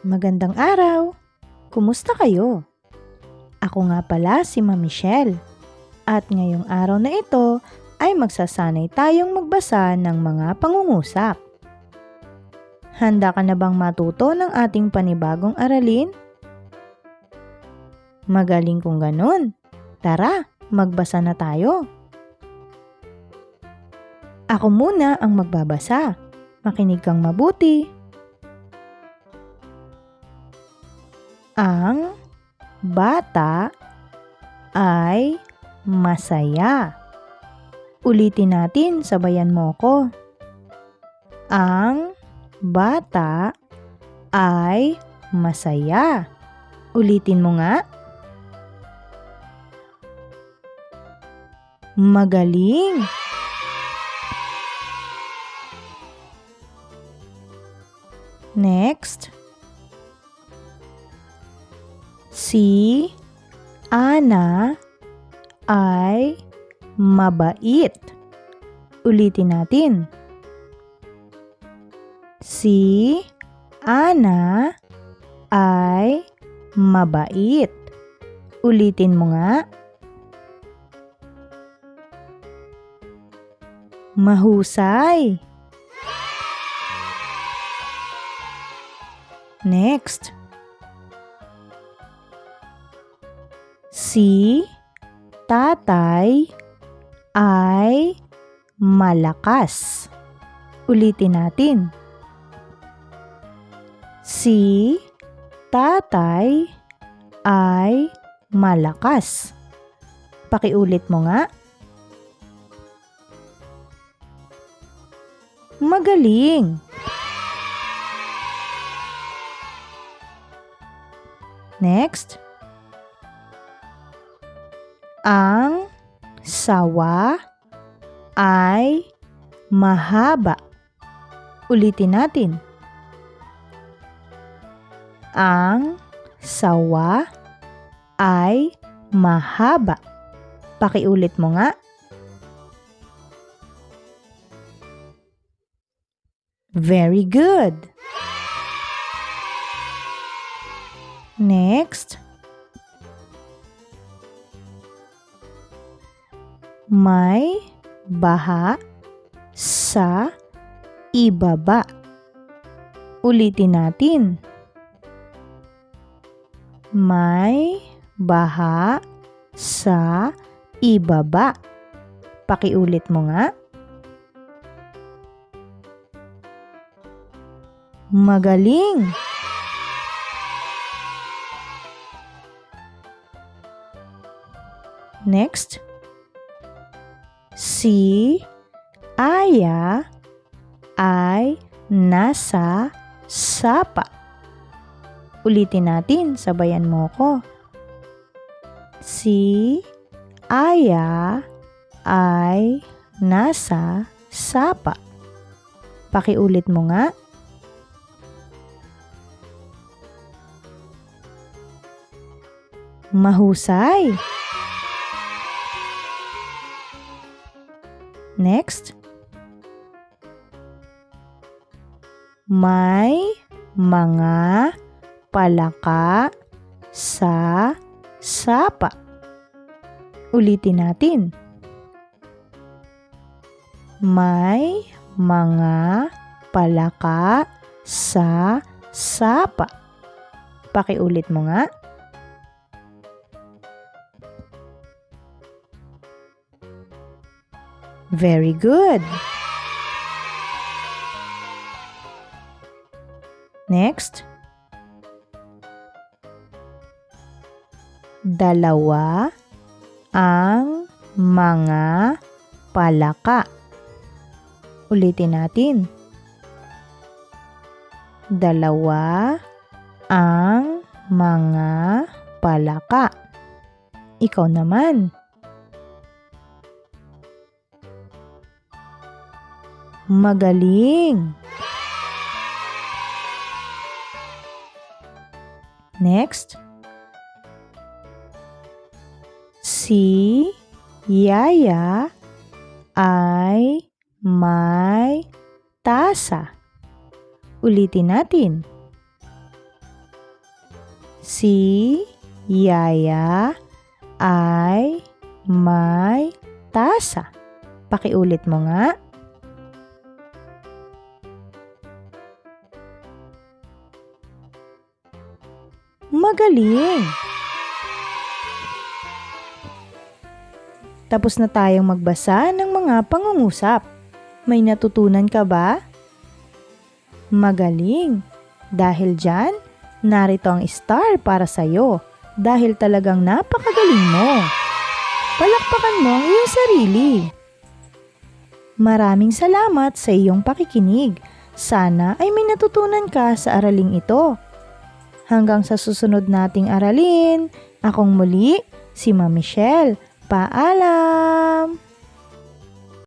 Magandang araw! Kumusta kayo? Ako nga pala si Ma Michelle. At ngayong araw na ito ay magsasanay tayong magbasa ng mga pangungusap. Handa ka na bang matuto ng ating panibagong aralin? Magaling kung ganun. Tara, magbasa na tayo. Ako muna ang magbabasa. Makinig kang mabuti. Ang bata ay masaya. Ulitin natin, sabayan mo ko. Ang bata ay masaya. Ulitin mo nga. Magaling! Next. Si Ana ay mabait. Ulitin natin. Si Ana ay mabait. Ulitin mo nga. Mahusay. Next. Si tatay ay malakas. Ulitin natin. Si tatay ay malakas. Pakiulit mo nga. Magaling! Next. Ang sawa ay mahaba. Ulitin natin. Ang sawa ay mahaba. Pakiulit mo nga. Very good. Next. May baha sa ibaba. Ulitin natin. May baha sa ibaba. Pakiulit mo nga. Magaling! Next. Si Aya ay nasa sapa. Ulitin natin, sabayan mo ko. Si Aya ay nasa sapa. Pakiulit mo nga. Mahusay! Next. May mga palaka sa sapa. Ulitin natin. May mga palaka sa sapa. Pakiulit mo nga. Very good. Next. Dalawa ang mga palaka. Ulitin natin. Dalawa ang mga palaka. Ikaw naman. Magaling! Next. Si Yaya ay may tasa. Ulitin natin. Si Yaya ay may tasa. Pakiulit mo nga. Magaling! Tapos na tayong magbasa ng mga pangungusap. May natutunan ka ba? Magaling! Dahil dyan, narito ang star para sa'yo dahil talagang napakagaling mo. Palakpakan mo ang iyong sarili. Maraming salamat sa iyong pakikinig. Sana ay may natutunan ka sa araling ito. Hanggang sa susunod nating aralin, akong muli, si Ma Michelle. Paalam!